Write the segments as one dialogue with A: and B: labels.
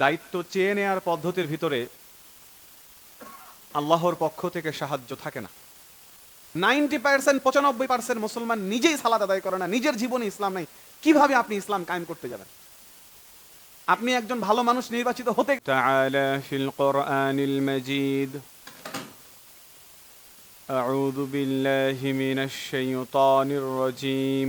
A: দায়িত্ব চেয়ে নেওয়ার পদ্ধতির ভিতরে আল্লাহর পক্ষ থেকে সাহায্য থাকে না নাইনটি পার্সেন্ট পঁচানব্বই পার্সেন্ট মুসলমান নিজেই সালাদ আদায় করে না নিজের জীবনে ইসলাম নাই কিভাবে আপনি ইসলাম কায়েম করতে যাবেন আপনি একজন ভালো মানুষ নির্বাচিত হতে تعالى في القرآن المجيد أعوذ بالله من الشيطان الرجيم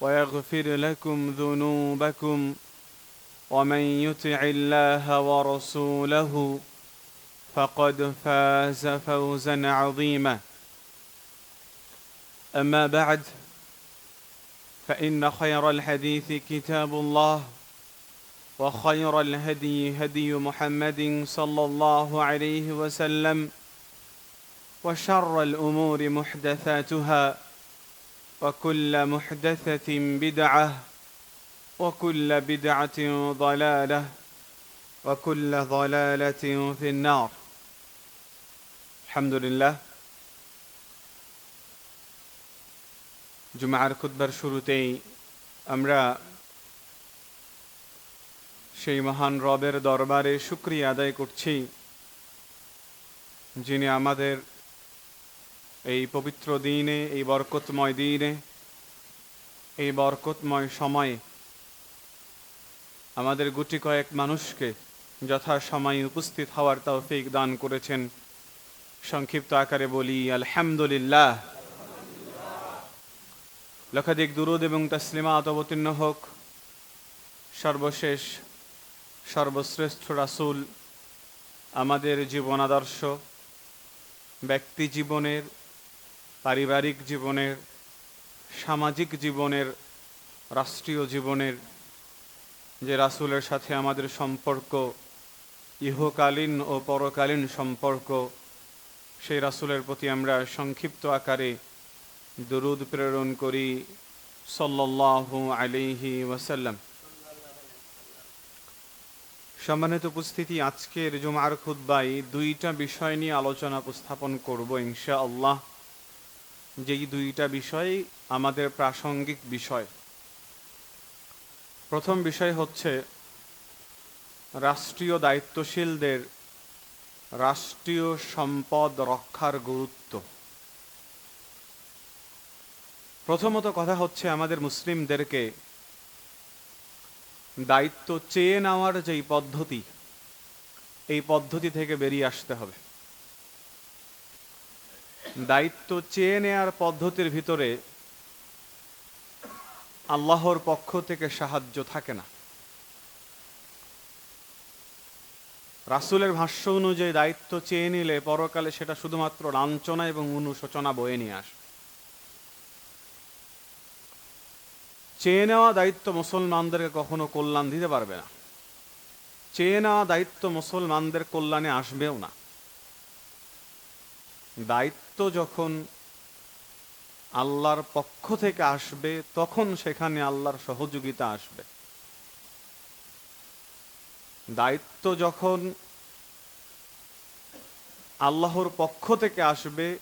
A: ويغفر لكم ذنوبكم ومن يطع الله ورسوله فقد فاز فوزا عظيما. أما بعد فإن خير الحديث كتاب الله وخير الهدي هدي محمد صلى الله عليه وسلم وشر الأمور محدثاتها. وكل محدثة بدعة وكل بدعة ضلالة وكل ضلالة في النار الحمد لله জুমার খুদ্বার শুরুতেই আমরা সেই মহান রবের দরবারে শুক্রিয়া আদায় করছি যিনি আমাদের এই পবিত্র দিনে, এই বরকতময় দিনে, এই বরকতময় সময়ে আমাদের গুটি কয়েক মানুষকে যথা সময়ে উপস্থিত হওয়ার তৌফিক দান করেছেন। সংক্ষিপ্ত আকারে বলি, আলহামদুলিল্লাহ। লক্ষাধিক দুরুদ এবং তসলিমাত অবতীর্ণ হোক। সর্বশেষ, সর্বশ্রেষ্ঠ রাসূল আমাদের জীবন আদর্শ, ব্যক্তি জীবনের পারিবারিক জীবনের, সামাজিক জীবনের, রাষ্ট্রীয় জীবনের যে রাসুলের সাথে আমাদের সম্পর্ক, ইহকালীন ও পরকালীন সম্পর্ক, সেই রাসূলের প্রতি আমরা সংক্ষিপ্ত আকারে দরুদ প্রেরণ করি সাল্লাল্লাহু আলিহি ওয়াসাল্লাম। সম্মানিত উপস্থিতি, আজকের জুমার খুদ্বাই দুইটা বিষয় নিয়ে আলোচনা উপস্থাপন করব ইনশা আল্লাহ যেই দুইটা বিষয় আমাদের প্রাসঙ্গিক বিষয়। প্রথম বিষয় হচ্ছে রাষ্ট্রীয় দায়িত্বশীলদের রাষ্ট্রীয় সম্পদ রক্ষার গুরুত্ব। প্রথমত কথা হচ্ছে আমাদের মুসলিমদেরকে দায়িত্ব চেয়ে নেওয়ার যেই পদ্ধতি, এই পদ্ধতি থেকে বেরিয়ে আসতে হবে। দায়িত্ব চেয়ে নেয়ার পদ্ধতির ভিতরে আল্লাহর পক্ষ থেকে সাহায্য থাকে না। রাসুলের ভাষ্য অনুযায়ী দায়িত্ব চেয়ে নিলে পরকালে সেটা শুধুমাত্র লাঞ্ছনা এবং অনুশোচনা বয়ে নিয়ে আসে। চেয়ে নেওয়া দায়িত্ব মুসলমানদেরকে কখনো কল্যাণ দিতে পারবে না। চেয়ে নেওয়া দায়িত্ব মুসলমানদের কল্যাণে আসবেও না। দায়িত্ব যখন আল্লাহর পক্ষ থেকে আসবে, তখন সেখানে আল্লাহর সহযোগিতা আসবে। দায়িত্ব যখন আল্লাহর পক্ষ থেকে আসবে,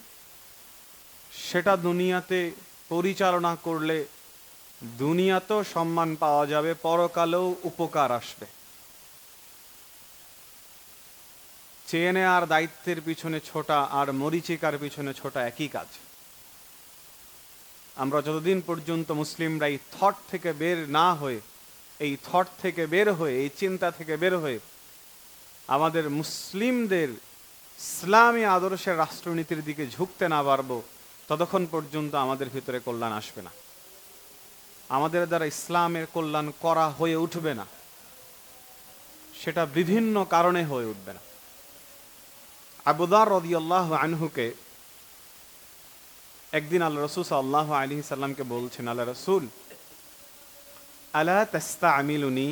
A: সেটা দুনিয়াতে পরিচালনা করলে দুনিয়াতেও সম্মান পাওয়া যাবে, পরকালেও উপকার আসবে। চেনে আর দায়িত্বের পিছনে ছোটা আর মরিচিকার পিছনে ছোটা একই কাজ। আমরা যতদিন পর্যন্ত মুসলিমরা এই থট থেকে বের না হয়ে, এই থট থেকে বের হয়ে, এই চিন্তা থেকে বের হয়ে, আমাদের মুসলিমদের ইসলামী আদর্শের রাষ্ট্রনীতির দিকে ঝুঁকতে না পারব, ততক্ষণ পর্যন্ত আমাদের ভিতরে কল্যাণ আসবে না। আমাদের দ্বারা ইসলামের কল্যাণ করা হয়ে উঠবে না। সেটা বিভিন্ন কারণে হয়ে উঠবে না। আবুদার রদিয়াল্লাহ আনহুকে একদিন আল্লাহ রসুল সাল্লাহ আলী সাল্লামকে বলছেন, আল্লাহ রসুল আল্লাহ তেস্তা আমিলুনি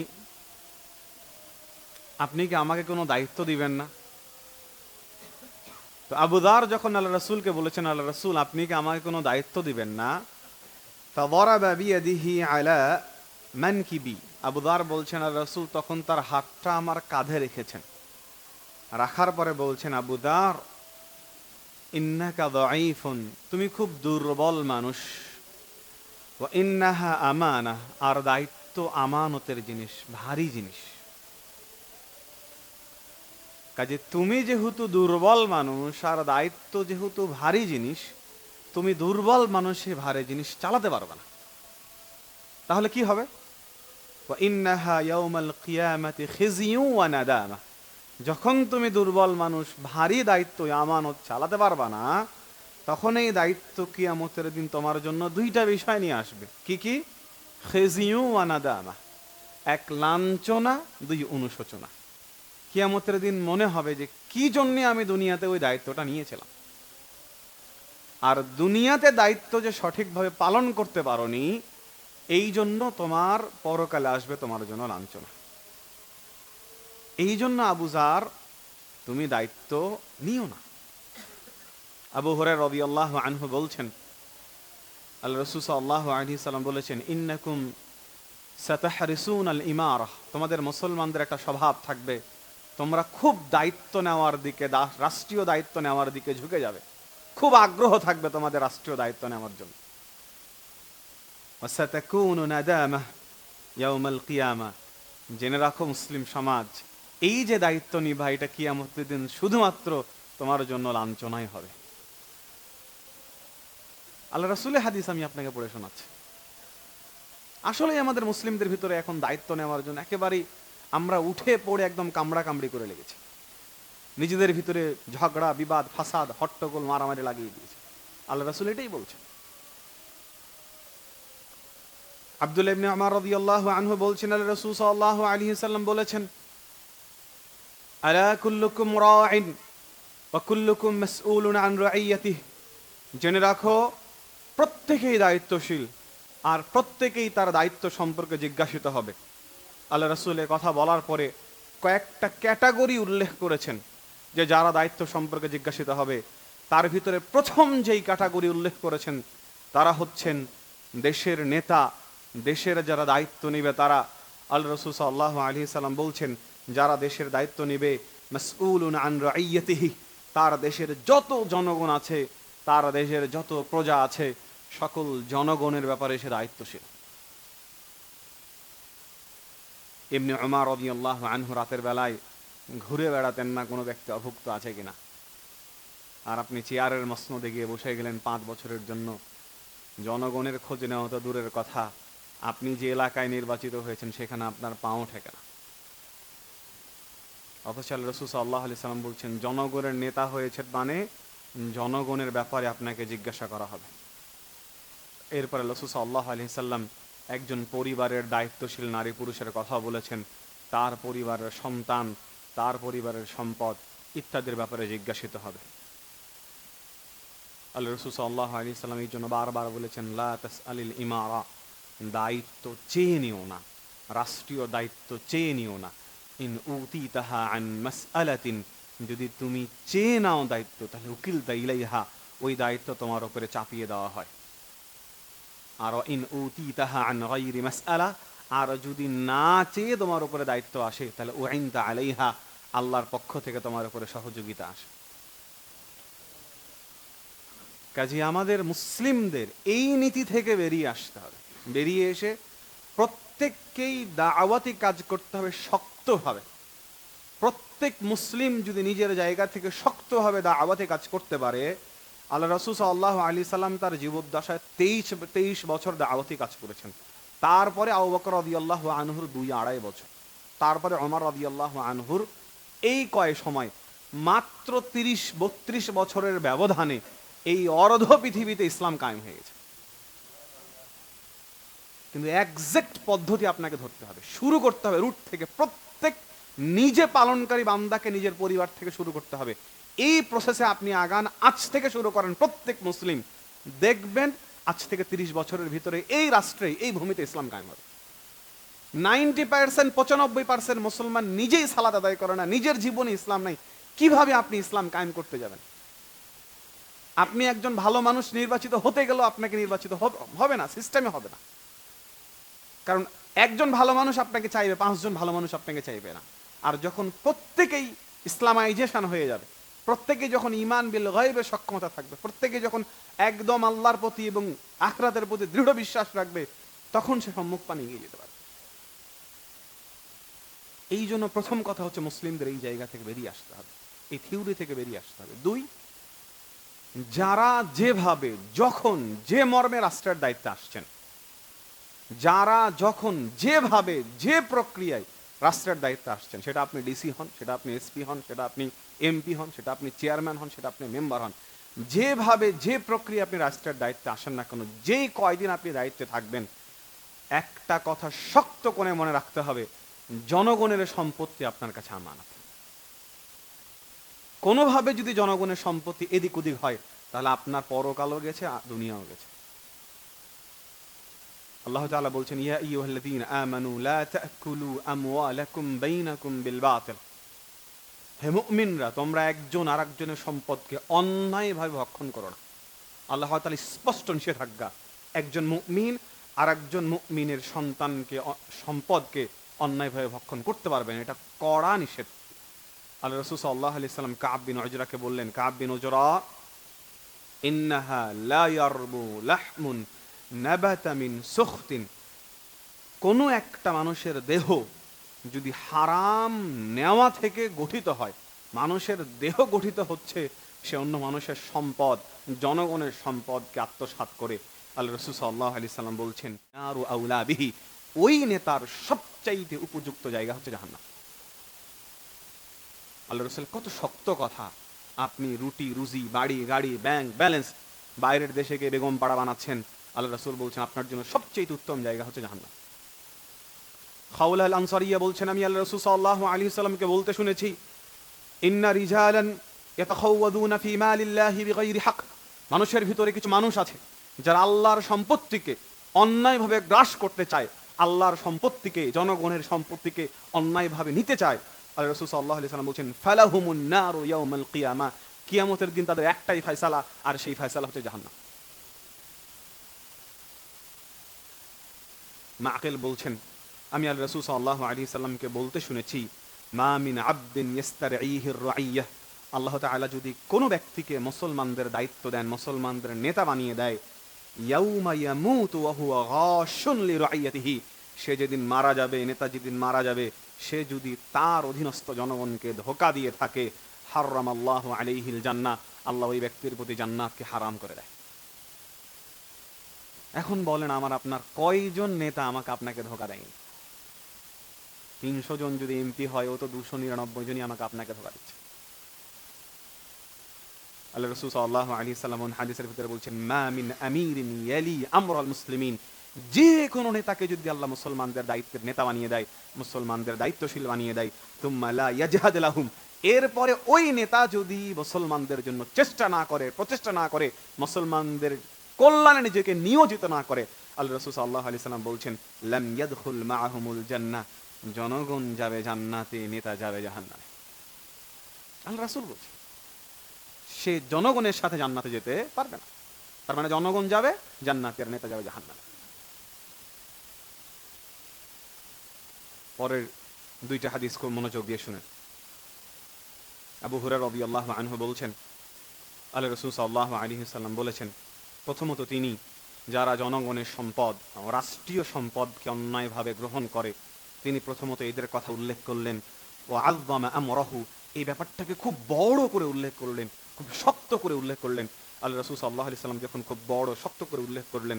A: আপনি কি আমাকে কোনো দায়িত্ব দিবেন না? তো আবুদার যখন আল্লাহ রসুলকে বলেছেন, আল্লাহ রসুল, আপনি কি আমাকে কোনো দায়িত্ব দিবেন না? তাদিহি আলা ম্যান কিবি আবুদার বলছেন, আল্লাহ রসুল তখন তার হাতটা আমার কাঁধে রেখেছেন। রাখার পরে বলছেন আবুদার ইন্নাকা দাঈফুন, তুমি খুব দুর্বল মানুষ। ও ইন্নাহা আমানা, আর দায়িত্ব আমানতের জিনিস, ভারী জিনিস। কাজে তুমি যেহেতু দুর্বল মানুষ, আর দায়িত্ব যেহেতু ভারী জিনিস, তুমি দুর্বল মানুষে ভারে জিনিস চালাতে পারবে না। তাহলে কি হবে? ইন্নাহা ইয়াউমাল কিয়ামাতি খিজিউ ওয়া নাদামা। যখন তুমি দুর্বল মানুষ, ভারী দায়িত্ব আমানত চালাতে পারবা না, তখন এই দায়িত্ব কিয়ামতের দিন তোমার জন্য দুইটা বিষয় নিয়ে আসবে। কি কি? খেজিউ ওয়ানাদামা এক লাঞ্ছনা, দুই অনুশোচনা। কিয়ামতের দিন মনে হবে যে কি জন্যে আমি দুনিয়াতে ওই দায়িত্বটা নিয়েছিলাম। আর দুনিয়াতে দায়িত্ব যে সঠিকভাবে পালন করতে পারোনি, এই জন্য তোমার পরকালে আসবে তোমার জন্য লাঞ্ছনা। এই জন্য আবুজার তুমি দায়িত্ব নিও না। আবু হরে রবি আল্লাহ আনহু বলছেন, আল্লাহ রসুস আল্লাহ আলহি সাল্লাম বলেছেন, ইন্নাকুম সাতাহারিসুন আল ইমার তোমাদের মুসলমানদের একটা স্বভাব থাকবে, তোমরা খুব দায়িত্ব নেওয়ার দিকে রাষ্ট্রীয় দায়িত্ব নেওয়ার দিকে ঝুঁকে যাবে। খুব আগ্রহ থাকবে তোমাদের রাষ্ট্রীয় দায়িত্ব নেওয়ার জন্য। জেনে রাখো মুসলিম সমাজ এই যে দায়িত্ব নিভা, এটা কিয়ামতের দিন শুধুমাত্র তোমার জন্য লাঞ্ছনাই হবে। আল্লাহ রাসূলের হাদিস আমি আপনাকে পড়ে শোনাচ্ছি। আসলেই আমাদের মুসলিমদের ভিতরে এখন দায়িত্ব নেওয়ার জন্য একেবারেই আমরা উঠে পড়ে একদম কামড়া কামড়ি করে লেগেছি। নিজেদের ভিতরে ঝগড়া, বিবাদ, ফাসাদ, হট্টগোল, মারামারি লাগিয়ে দিয়েছে। আল্লাহ রাসূল এটাই বলছেন। আব্দুল ইবনে আমার রাদিয়াল্লাহু আনহু বলছেন, আল্লাহ রাসূল সাল্লাল্লাহু আলাইহি সাল্লাম বলেছেন আলা কুল্লুকুম রাইন ওয়া কুল্লুকুম মাসউলুন আন রাইয়াতিহি জেনে রাখো, প্রত্যেকেই দায়িত্বশীল আর প্রত্যেকেই তার দায়িত্ব সম্পর্কে জিজ্ঞাসিত হবে। আল্লাহ রাসূলের কথা বলার পরে কয়েকটা ক্যাটাগরি উল্লেখ করেছেন যে যারা দায়িত্ব সম্পর্কে জিজ্ঞাসিত হবে, তার ভিতরে প্রথম যেই ক্যাটাগরি উল্লেখ করেছেন, তারা হচ্ছেন দেশের নেতা। দেশের যারা দায়িত্ব নেবে, তারা আল রসুল সাল্লাহ আলী সাল্লাম বলছেন যারা দেশের দায়িত্ব নেবে, মাসউলুন আন রাইয়াতিহি, তার দেশের যত জনগণ আছে, তার দেশের যত প্রজা আছে, সকল জনগণের ব্যাপারে সে দায়িত্বশীল। এমনি উমার রদিয়াল্লাহ আনহু রাতের বেলায় ঘুরে বেড়াতেন না কোনো ব্যক্তি অভুক্ত আছে কিনা। আর আপনি চেয়ারের মসনদে গিয়ে বসে গেলেন পাঁচ বছরের জন্য। জনগণের খোঁজ নেওয়া তো দূরের কথা। আপনি যে এলাকায় নির্বাচিত হয়েছেন, সেখানে আপনার পাও ঠেকে না। অথচ আল্লাহ রসুল সাল্লাহ আলি সাল্লাম বলছেন, জনগণের নেতা হয়েছে মানে জনগণের ব্যাপারে আপনাকে জিজ্ঞাসা করা হবে। এরপরে রসুল সাল্লাহ আলি সাল্লাম একজন পরিবারের দায়িত্বশীল নারী পুরুষের কথা বলেছেন, তার পরিবারের সন্তান, তার পরিবারের সম্পদ ইত্যাদির ব্যাপারে জিজ্ঞাসিত হবে। আল্লাহ রসুল সাল্লাহ আলি সাল্লাম এই জন্য বারবার বলেছেন, লা তাস আলিল ইমারা দায়িত্ব চেয়ে নিও না, রাষ্ট্রীয় দায়িত্ব চেয়ে নিও না। যদি তুমি চেয়ে নাও দায়িত্ব, তাহলে উকিল ইলাইহা ওই দায়িত্ব তোমার উপরে চাপিয়ে দেওয়া হয়। ইন উতি তাহা আর যদি না চেয়ে তোমার উপরে দায়িত্ব আসে, তাহলে আলাইহা, আল্লাহর পক্ষ থেকে তোমার উপরে সহযোগিতা আসে। কাজে আমাদের মুসলিমদের এই নীতি থেকে বেরিয়ে আসতে হবে। বেরিয়ে এসে প্রত্যেককেই দাওয়াতি কাজ করতে হবে শক্তভাবে। প্রত্যেক মুসলিম যদি নিজের জায়গা থেকে শক্তভাবে দাওয়াতি কাজ করতে পারে, আল্লাহ রসুল আল্লাহ আলী সাল্লাম তার জীবদ্দশায় তেইশ তেইশ বছর দাওয়াতি কাজ করেছেন। তারপরে আবু বকর রদি আল্লাহ আনহুর দুই আড়াই বছর। তারপরে অমর রদি আল্লাহ আনহুর এই কয় সময় মাত্র তিরিশ, বত্রিশ বছরের ব্যবধানে এই অর্ধ পৃথিবীতে ইসলাম কায়েম হয়ে গেছে। কিন্তু একজ্যাক্ট পদ্ধতি আপনাকে ধরতে হবে। শুরু করতে হবে রুট থেকে প্রত্যেক নিজে পালনকারী বান্দাকে নিজের পরিবার থেকে শুরু করতে হবে। এই প্রসেসে আপনি আগান আজ থেকে শুরু করেন প্রত্যেক মুসলিম। দেখবেন আজ থেকে তিরিশ বছরের ভিতরে এই রাষ্ট্রে, এই ভূমিতে ইসলাম কায়েম হবে। নাইনটি পার্সেন্ট, পঁচানব্বই পার্সেন্ট মুসলমান নিজেই সালাদ আদায় করে না, নিজের জীবনে ইসলাম নাই। কীভাবে আপনি ইসলাম কায়েম করতে যাবেন? আপনি একজন ভালো মানুষ, নির্বাচিত হতে গেলেও আপনাকে নির্বাচিত হবে না সিস্টেমে হবে না। কারণ একজন ভালো মানুষ আপনাকে চাইবে, পাঁচজন ভালো মানুষ আপনাকে চাইবে না। আর যখন প্রত্যেকেই ইসলামাইজেশন হয়ে যাবে, প্রত্যেকে যখন ইমান বিল গাইবে সক্ষমতা থাকবে, প্রত্যেকে যখন একদম আল্লাহর প্রতি এবং আখরাতের প্রতি দৃঢ় বিশ্বাস রাখবে, তখন সে সম্মুখ পানি এগিয়ে যেতে পারবে। এই জন্য প্রথম কথা হচ্ছে মুসলিমদের এই জায়গা থেকে বেরিয়ে আসতে হবে। এই থিওরি থেকে বেরিয়ে আসতে হবে। দুই, যারা যেভাবে, যখন যে মর্মে রাষ্ট্রের দায়িত্বে আসছেন যারা যখন যেভাবে, যে প্রক্রিয়ায় রাষ্ট্রের দায়িত্বে আসছেন, সেটা আপনি ডিসি হন, সেটা আপনি এসপি হন, সেটা আপনি এমপি হন, সেটা আপনি চেয়ারম্যান হন, সেটা আপনি মেম্বার হন, যেভাবে, যে প্রক্রিয়া আপনি রাষ্ট্রের দায়িত্বে আসেন না কেন, যেই কয়দিন আপনি দায়িত্বে থাকবেন, একটা কথা শক্ত করে মনে রাখতে হবে, জনগণের সম্পত্তি আপনার কাছে আমানত। কোনোভাবে যদি জনগণের সম্পত্তি এদিক ওদিক হয়, তাহলে আপনার পরকালও গেছে, আর দুনিয়াও গেছে। আল্লাহ তাআলা বলছেন, ইয়া আইয়ুহাল্লাযীনা আমানু লা তাকুলু আমওয়ালাকুম বাইনাকুম বিল বাতিল। হে মুমিনরা, তোমরা একজন আরেকজনের সম্পদকে অন্যায়ভাবে ভক্ষণ করো না। আল্লাহ তাআলা স্পষ্ট নিষেধাজ্ঞা, একজন মুমিন আরেকজন মুমিনের সন্তানকে সম্পদকে অন্যায়ভাবে ভক্ষণ করতে পারবেন এটা কড়া নিষেধ। আল্লাহ রসুল সাল্লাহ আলি সাল্লাম কাব বিন ওজরাকে বললেন, কাব বিন ওজরা ইন্নাহা লা ইয়ারবু লাহমুন নাবাতা মিন সুখতিন। কোনো একটা মানুষের দেহ যদি হারাম নেওয়া থেকে গঠিত হয়, মানুষের দেহ গঠিত হচ্ছে সে অন্য মানুষের সম্পদ, জনগণের সম্পদকে আত্মসাৎ করে। আল্লাহ রসুল সাল্লাহ আলি সাল্লাম বলছেন আরু আউলা বিহি। ওই নেতার সবচাইতে উপযুক্ত জায়গা হচ্ছে জাহান্নাম। আল্লাহ রসুল কত শক্ত কথা। আপনি রুটি, রুজি, বাড়ি, গাড়ি, ব্যাংক, ব্যালেন্স, বাইরের দেশে গিয়ে বেগম পাড়া বানাচ্ছেন। আল্লাহ রসুল বলছেন, আপনার জন্য সবচেয়ে উত্তম জায়গা হচ্ছে জাহান্নাম। খাউল আল আনসারিয়া বলছেন, আমি আল্লাহ রসুল সাল্লাহ আলী সাল্লামকে বলতে শুনেছি, ইন্না রিজালান ইয়াতাখাওয়াদুনা ফি মালিল্লাহি বিগাইরি হক। মানুষের ভিতরে কিছু মানুষ আছে, যারা আল্লাহর সম্পত্তিকে অন্যায়ভাবে গ্রাস করতে চায়, আল্লাহর সম্পত্তিকে, জনগণের সম্পত্তিকে অন্যায়ভাবে নিতে চায়। আল্লাহ রসুল সাল্লাহ আলি সাল্লাম বলছেন, ফালাহুমুন নারু ইয়াউমাল কিয়ামা। কিয়ামতের দিন তাদের একটাই ফয়সালা, আর সেই ফয়সালা হচ্ছে জাহান্নাম। মাকেল বলছেন, আমি আল রসুল সাল্লাহ আলী সাল্লামকে বলতে শুনেছি, মা মিন আব্দিন রাইয়াহ আল্লাহ তাআলা যদি কোনো ব্যক্তিকে মুসলমানদের দায়িত্ব দেন, মুসলমানদের নেতা বানিয়ে দেয় সে যেদিন মারা যাবে নেতা যেদিন মারা যাবে, সে যদি তার অধীনস্থ জনগণকে ধোকা দিয়ে থাকে হাররাম আল্লাহ আলাইহিল জান্না আল্লাহ ওই ব্যক্তির প্রতি জান্নাতকে হারাম করে দেয়। এখন বলেন আমার আপনার কয়জন নেতা আমাকে আপনাকে ধোকা দেয়নি? তিনশো জন যদি এমপি হয়, ও তো দুশো নিরানব্বই জনই আমাকে আপনাকে ধোকা দিচ্ছে। আল্লাহ রসুল সাল্লাহ আলী সাল্লাম হাদিসের ভিতরে বলছেন, মা আমিরিন ইয়ালি আমরাল মুসলিমিন। যে কোনো নেতাকে যদি আল্লাহ মুসলমানদের দায়িত্বের নেতা বানিয়ে দেয়, মুসলমানদের দায়িত্বশীল বানিয়ে দেয় তুম্মা লা ইয়াজহাদ এরপরে ওই নেতা যদি মুসলমানদের জন্য চেষ্টা না করে, প্রচেষ্টা না করে, মুসলমানদের কল্যাণে নিজেকে নিয়োজিত না করে। আল্লাহ রসুল সাল্লাহ আলি সাল্লাম বলছেন, লাম ইয়াদখুল মাআহুমুল জান্নাহ। জনগণ যাবে জান্নাতে, নেতা যাবে জাহান্নামে। আল্লাহ রাসূল বলছে সে জনগণের সাথে জান্নাতে যেতে পারবে না। তার মানে জনগণ যাবে জান্নাতের নেতা যাবে জাহান্নামে। পরের দুইটা হাদিস খুব মনোযোগ দিয়ে শুনেন। আবু হুরার রবি আল্লাহ আনহু বলছেন, আল্লাহ রসুল সাল্লাহ আলী সাল্লাম বলেছেন প্রথমত তিনি, যারা জনগণের সম্পদ রাষ্ট্রীয় সম্পদকে অন্যায়ভাবে গ্রহণ করে, তিনি প্রথমত এদের কথা উল্লেখ করলেন। ও আলবামা আমরহু, এই ব্যাপারটাকে খুব বড় করে উল্লেখ করলেন, খুব শক্ত করে উল্লেখ করলেন। আল্লাহ রসুল সাল্লাহ আলি সাল্লাম যখন খুব বড়, শক্ত করে উল্লেখ করলেন,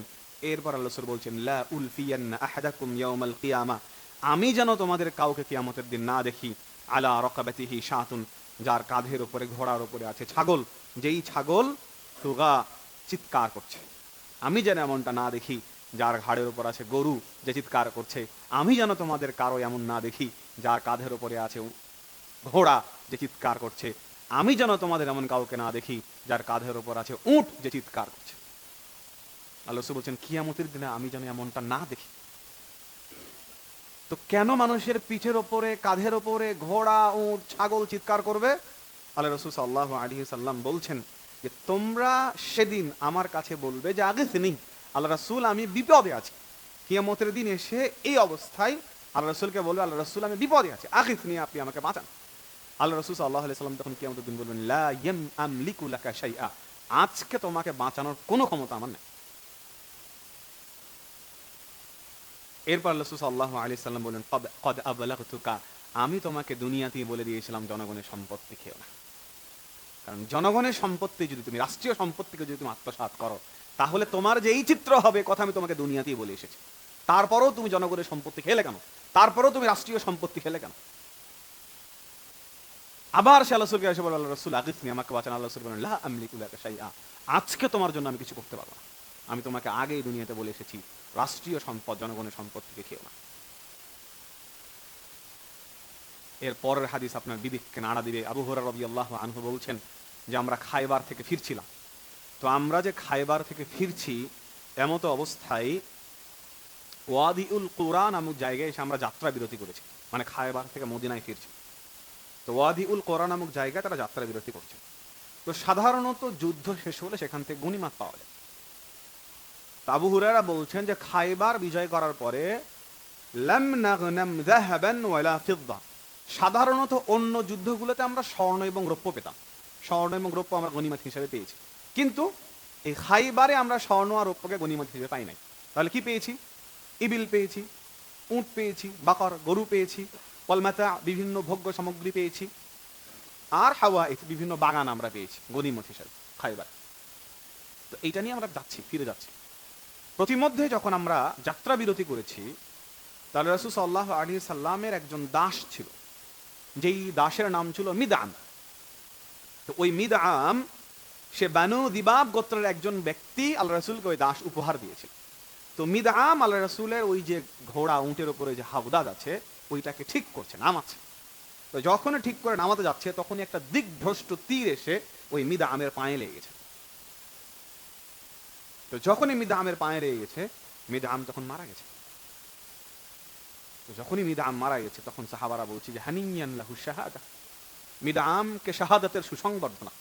A: এরপর আল্লাহ রসুল বলছেন, লা উলফিয়ান্না আহাদাকুম ইয়াউমাল কিয়ামা আমি যেন তোমাদের কাউকে কিয়ামতের দিন না দেখি। আলা রকাবাতিহি শাতুন, যার কাঁধের উপরে, ঘোড়ার উপরে আছে ছাগল, যেই ছাগল তুগা চিৎকার করছে। আমি যেন এমনটা না দেখি, যার ঘাড়ের উপর আছে গরু যে চিৎকার করছে, আমি যেন তোমাদের কারও এমন না দেখি, যার কাঁধের উপরে আছে ঘোড়া যে চিৎকার করছে। আমি যেন তোমাদের এমন কাউকে না দেখি, যার কাঁধের উপর আছে উট যে চিৎকার করছে। আল্লাহ বলছেন, কিয়ামতের দিনে আমি যেন এমনটা না দেখি। তো কেন মানুষের পিঠের ওপরে কাঁধের ওপরে ঘোড়া, উট, ছাগল চিৎকার করবে? আল্লাহ রসুল সাল্লাহ আলী সাল্লাম বলছেন যে তোমরা সেদিন আমার কাছে বলবে যে আগে তিনি আল্লাহ রসুল, আমি বিপদে আছি। কিয়ামতের দিন এসে এই অবস্থায় আল্লাহ রসুলকে বলবে, আল্লাহ রসুল, আমি বিপদে আছি। আগে তিনি আপনি আমাকে বাঁচান। আল্লাহ রসুল সাল্লাহ সাল্লাম তখন কিয়ামতের দিন বলবেন, লা ইয়াম আমলিকু লাকা শাইআ। আজকে তোমাকে বাঁচানোর কোনো ক্ষমতা আমার নেই। এরপর আল্লাহ সাল্লাহ আলি সাল্লাম বললেন, কদ কদ আমি তোমাকে দুনিয়াতেই বলে দিয়েছিলাম, জনগণের সম্পত্তি খেও না। কারণ জনগণের সম্পত্তি যদি তুমি, রাষ্ট্রীয় সম্পত্তিকে যদি তুমি আত্মসাৎ করো, তাহলে তোমার যে এই চিত্র হবে কথা আমি তোমাকে দুনিয়াতেই বলে এসেছি। তারপরেও তুমি জনগণের সম্পত্তি খেলে কেন? তারপরেও তুমি রাষ্ট্রীয় সম্পত্তি খেলে কেন? আবার সে আল্লাহ রসুলকে এসে বলল আল্লাহ রসুল, আগিসনি, আমাকে বাঁচান, আল্লাহ রসুল বলেন, লা আমলিকু লাকা আজকে তোমার জন্য আমি কিছু করতে পারব না। আমি তোমাকে আগেই দুনিয়াতে বলে এসেছি, রাষ্ট্রীয় সম্পদ, জনগণের সম্পত্তিকে খেও না। এর পরের হাদিস আপনার বিবেককে নাড়া দিবে। আবু হরা রবি আল্লাহ আনহু বলছেন যে আমরা খাইবার থেকে ফিরছিলাম। তো আমরা যে খাইবার থেকে ফিরছি, এমতো অবস্থায় ওয়াদিউল কুরআন নামক জায়গায় এসে আমরা যাত্রা বিরতি করেছি। মানে খাইবার থেকে মদিনায় ফিরছি। তো ওয়াদিউল কোরআন নামক জায়গায় তারা যাত্রা বিরতি করছে। তো সাধারণত যুদ্ধ শেষ হলে সেখান থেকে গণিমাত পাওয়া যায়। তো আবু হুরায়রা বলছেন যে খাইবার বিজয় করার পরে সাধারণত অন্য যুদ্ধগুলোতে আমরা স্বর্ণ এবং রৌপ্য পেতাম। স্বর্ণ এবং রৌপ্য আমরা গণিমত হিসেবে পেয়েছি। কিন্তু এই খাইবারে আমরা স্বর্ণ আর রৌপ্যকে গণিমত হিসেবে পাই নাই। তাহলে কি পেয়েছি? ইবিল পেয়েছি, উট পেয়েছি, বাকর, গরু পেয়েছি কলমাতা বিভিন্ন ভোগ্য সামগ্রী পেয়েছি, আর হাওয়া বিভিন্ন বাগান আমরা পেয়েছি গনিমত হিসেবে, খাইবার। তো এইটা নিয়ে আমরা যাচ্ছি, ফিরে যাচ্ছি। প্রতিমধ্যে যখন আমরা যাত্রা বিরতি করেছি, তাহলে রাসুল সাল্লাহ আলী সাল্লামের একজন দাস ছিল, যেই দাসের নাম ছিল মিদাম তো ওই মিদাম সে বানু দিবাব গোত্রের একজন ব্যক্তি আল্লাহ রসুলকে ওই দাস উপহার দিয়েছিল। তো মিদাম আল্লাহ রসুলের ওই যে ঘোড়া, উঁটের উপরে যে হাউদাদ আছে, ওইটাকে ঠিক করছে, নামাচ্ছে। তো যখনই ঠিক করে নামাতে যাচ্ছে, তখনই একটা দিগ্ভ্রষ্ট তীর এসে ওই মিদা আমের পায়ে লেগে গেছে। তো যখনই মিদা আমের পায়ে লেগে গেছে মিদা আম তখন মারা গেছে। যখনই মিদা আম মারা গেছে, তখন সাহাবারা বলছি যে হানিয়ান লাহু শাহাদা। মিদা আমকে শাহাদাতের সুসংবর্ধনা।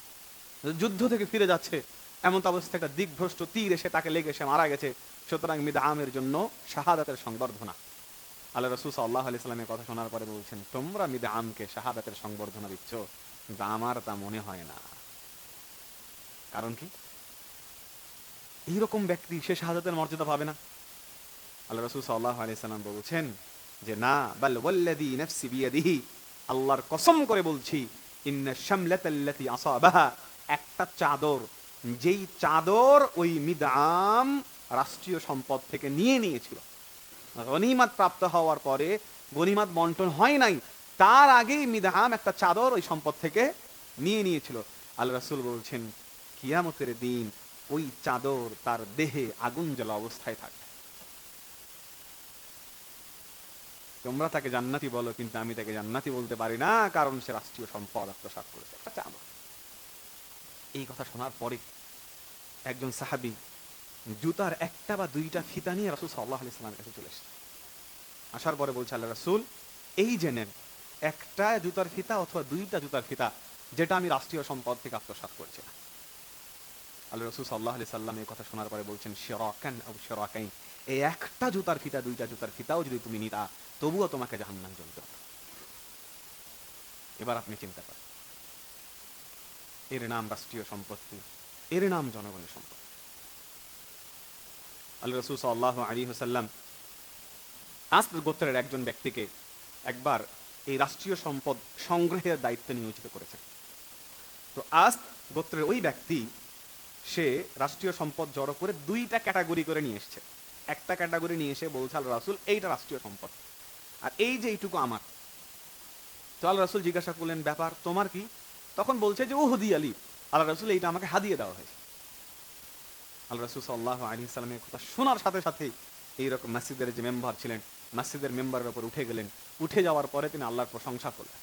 A: যুদ্ধ থেকে ফিরে যাচ্ছে, এমন অবস্থা একটা দিগ্ভ্রষ্ট তীর এসে তাকে লেগে সে মারা গেছে। সুতরাং মিদা আমের জন্য শাহাদাতের সংবর্ধনা। আল্লাহ রসুল সাল্লাহ আলি সাল্লামের কথা শোনার পরে বলছেন, তোমরা মিদে আমকে শাহাদাতের সংবর্ধনা দিচ্ছ, কিন্তু আমার তা মনে হয় না। কারণ কি? এইরকম ব্যক্তি সে শাহাদাতের মর্যাদা পাবে না। আল্লাহ রসুল সাল্লাহ আলি সাল্লাম বলছেন যে, না, বাল নাফসি বিয়াদিহি। আল্লাহর কসম করে বলছি একটা চাদর, যেই চাদর ওই মিদাম রাষ্ট্রীয় সম্পদ থেকে নিয়ে নিয়েছিল। গনিমাত প্রাপ্ত হওয়ার পরে গনিমাত বন্টন হয় নাই, তার আগেই মিদাম একটা চাদর ওই সম্পদ থেকে নিয়ে নিয়েছিল। আল্লাহ রাসুল বলছেন, কিয়ামতের দিন ওই চাদর তার দেহে আগুন জ্বলা অবস্থায় থাকবে। তোমরা তাকে জান্নাতি বলো, কিন্তু আমি তাকে জান্নাতি বলতে পারি না, কারণ সে রাষ্ট্রীয় সম্পদ আত্মসাৎ করেছে। একটা চাদর এই কথা শোনার পরে একজন সাহাবি জুতার একটা বা দুইটা ফিতা নিয়ে রাসুল সাল্লাহ আলি সাল্লামের কাছে চলে এসেছে। আসার পরে বলছে আল্লাহ রাসুল, এই জেনেন একটা জুতার ফিতা অথবা দুইটা জুতার ফিতা, যেটা আমি রাষ্ট্রীয় সম্পদ থেকে আত্মসাৎ করছি না আল্লাহ রসুল সাল্লাহ আলি সাল্লাম এই কথা শোনার পরে বলছেন, শেরাকান ও শেরাকাইন। এই একটা জুতার ফিতা দুইটা জুতার ফিতাও যদি তুমি নিতা, তবুও তোমাকে জাহান্নাম জ্বলতে হবে। এবার আপনি চিন্তা করেন। এর নাম রাষ্ট্রীয় সম্পত্তি, এর নাম জনগণের সম্পত্তি। আল্লাহ রসুল সাল্লাহ আলী হোসাল্লাম আস গোত্রের একজন ব্যক্তিকে একবার এই রাষ্ট্রীয় সম্পদ সংগ্রহের দায়িত্ব নিয়োজিত করেছে তো আস গোত্রের ওই ব্যক্তি, সে রাষ্ট্রীয় সম্পদ জড়ো করে দুইটা ক্যাটাগরি করে নিয়ে এসছে। একটা ক্যাটাগরি নিয়ে এসে বলছে আল্লাহ রাসুল, এইটা রাষ্ট্রীয় সম্পদ। আর এই যে এইটুকু আমার। তো আল্লাহ রসুল জিজ্ঞাসা করলেন, ব্যাপার তোমার কি? তখন বলছে যে ও হদি আলী আল্লাহ রসুল এইটা আমাকে হাদিয়ে দেওয়া হয়েছে। আল্লাহ রসুল সাল্লাহ আলী সাল্লামের কথা শোনার সাথে সাথেই এইরকম মসজিদের যে মেম্বার ছিলেন, মসজিদের মেম্বারের উপর উঠে গেলেন। উঠে যাওয়ার পরে তিনি আল্লাহর প্রশংসা করলেন।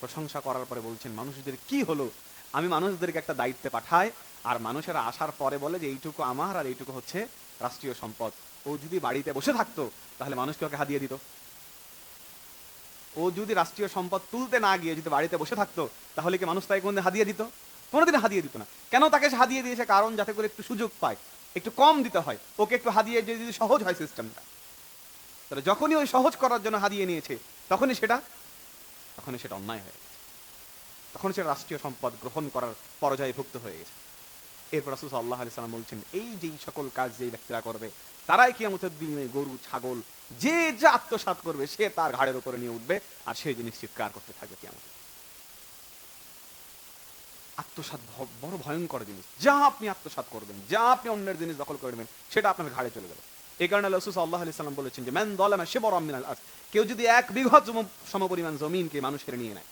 A: প্রশংসা করার পরে বলছেন, মানুষদের কি হলো? আমি মানুষদেরকে একটা দায়িত্বে পাঠাই, আর মানুষেরা আসার পরে বলে যে, এইটুকু আমার আর এইটুকু হচ্ছে রাষ্ট্রীয় সম্পদ। ও যদি বাড়িতে বসে থাকতো, তাহলে মানুষকে ওকে হাদিয়ে দিত। ও যদি রাষ্ট্রীয় সম্পদ তুলতে না গিয়ে যদি বাড়িতে বসে থাকতো, তাহলে কি মানুষ তাই কোনদিন হাদিয়ে দিত? কোনোদিন হাদিয়ে দিত না। কেন তাকে সে হাদিয়ে দিয়েছে? কারণ যাতে করে একটু সুযোগ পায়, একটু কম দিতে হয়। ওকে একটু হাদিয়ে যদি সহজ হয় সিস্টেমটা। তাহলে যখনই ওই সহজ করার জন্য হাদিয়ে নিয়েছে, তখনই সেটা তখনই সেটা অন্যায় হয়ে গেছে। তখন সেটা রাষ্ট্রীয় সম্পদ গ্রহণ করার পর্যায়ে ভুক্ত হয়ে গেছে। এরপর রাসুল আল্লাহ আলি সাল্লাম বলছেন, এই যেই সকল কাজ যেই ব্যক্তিরা করবে, তারাই কিয়ামতের দিনে গরু, ছাগল, যে যা আত্মসাৎ করবে, সে তার ঘাড়ের উপরে নিয়ে উঠবে আর সেই জিনিস চিৎকার করতে থাকবে কিয়ামতে আত্মসাৎ ভ- বড় ভয়ঙ্কর জিনিস। যা আপনি আত্মসাৎ করবেন, যা আপনি অন্যের জিনিস দখল করবেন সেটা আপনার ঘাড়ে চলে যাবে। এই কারণে রসুল আল্লাহ আলি সাল্লাম বলেছেন যে ম্যান দলামা সে বড় আমিনাল আজ কেউ যদি এক বিঘত সম- সমপরিমাণ জমিনকে মানুষের নিয়ে নেয়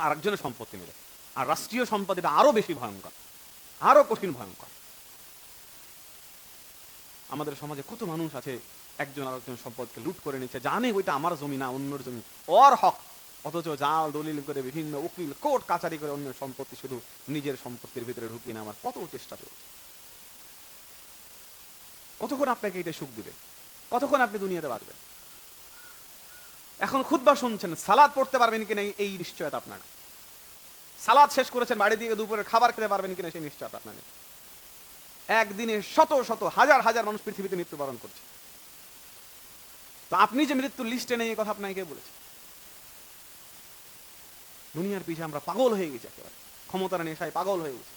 A: আরেকজনের সম্পত্তি মিলে। আর রাষ্ট্রীয় আরও বেশি ভয়ঙ্কর, আরও কঠিন ভয়ঙ্কর। আমাদের সমাজে কত মানুষ আছে, একজন আরেকজন সম্পদকে লুট করে নিচ্ছে, জানে ওইটা আমার জমি না, অন্যর জমি। ওর হক, অথচ জাল, দলিল করে বিভিন্ন উকিল, কোর্ট, কাচারি করে অন্যের সম্পত্তি শুধু নিজের সম্পত্তির ভিতরে ঢুকিয়ে নেওয়ার কত চেষ্টা চলছে। কতক্ষণ আপনাকে এটা সুখ দিবে? কতক্ষণ আপনি দুনিয়াতে বাঁচবেন? এখন খুদ্া শুনছেন, সালাদ পড়তে পারবেন কিনা এই- নিশ্চয়তা আপনার। সালাদ শেষ করেছেন, বাড়ি দিয়ে দুপুরের খাবার খেতে পারবেন কিনা সেই নিশ্চয়তা আপনার। একদিনে শত শত, হাজার হাজার মানুষ পৃথিবীতে মৃত্যুবরণ করছে। তো আপনি যে মৃত্যুর লিস্টে নেই এই কথা আপনাকে বলেছে? দুনিয়ার পিছিয়ে আমরা পাগল হয়ে গেছি একেবারে। ক্ষমতার নেশায় পাগল হয়ে গেছি।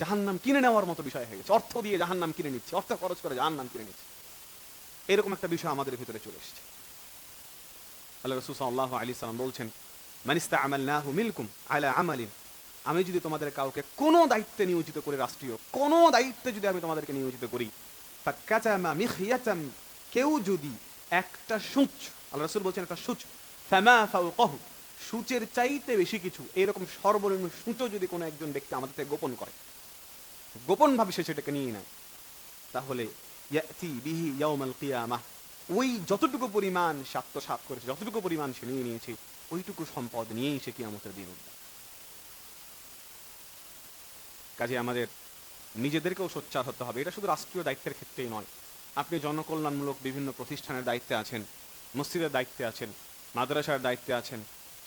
A: জাহান্নাম কিনে নেওয়ার মতো বিষয় হয়ে গেছে। অর্থ দিয়ে জাহান্নাম কিনে নিচ্ছে, অর্থ খরচ করে জাহান্নাম কিনে নিচ্ছে। এরকম একটা বিষয় আমাদের ভিতরে চলে এসেছে। আল্লাহ রসুল সাল্লাহ আলী সাল্লাম বলছেন মানিস্তা আমাল নাহু মিলকুম আলা আমালিন। আমি যদি তোমাদের কাউকে কোনো দায়িত্বে নিয়োজিত করি, রাষ্ট্রীয় কোনো দায়িত্বে যদি আমি তোমাদেরকে নিয়োজিত করি কেউ যদি একটা সূচ, আল্লাহ রসুল বলছেন একটা সূচ, ফামা ফাওকাহু, সূচের চাইতে বেশি কিছু, এরকম সর্বনিম্ন সূচও যদি কোনো একজন ব্যক্তি আমাদের থেকে গোপন করে গোপন ভাবে সে সেটাকে নিয়ে নেয়। তাহলে ওই যতটুকু পরিমাণ সে আত্মসাৎ করেছে, যতটুকু পরিমাণ সে নিয়ে নিয়েছে, ওইটুকু সম্পদ নিয়েই সে কিয়ামতের দিন উঠবে। কাজে আমাদের নিজেদেরকেও সোচ্চার হতে হবে। এটা শুধু রাষ্ট্রীয় দায়িত্বের ক্ষেত্রেই নয়। আপনি জনকল্যাণমূলক বিভিন্ন প্রতিষ্ঠানের দায়িত্বে আছেন, মসজিদের দায়িত্বে আছেন, মাদ্রাসার দায়িত্বে আছেন,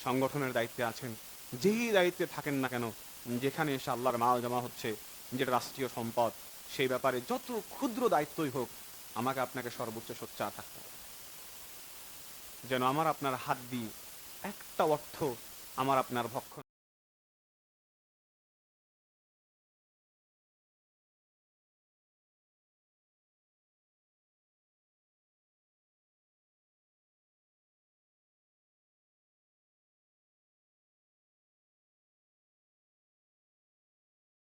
A: সংগঠনের দায়িত্বে আছেন, যেই দায়িত্বে থাকেন না কেন, যেখানে এসে আল্লাহর মাল জমা হচ্ছে যেটা রাষ্ট্রীয় সম্পদ, সেই ব্যাপারে যত ক্ষুদ্র দায়িত্বই হোক, আমাকে আপনাকে সর্বোচ্চ সোচ্চা থাকতে হবে। যেন আমার আপনার হাত দিয়ে একটা অর্থ আমার আপনার ভক্ষ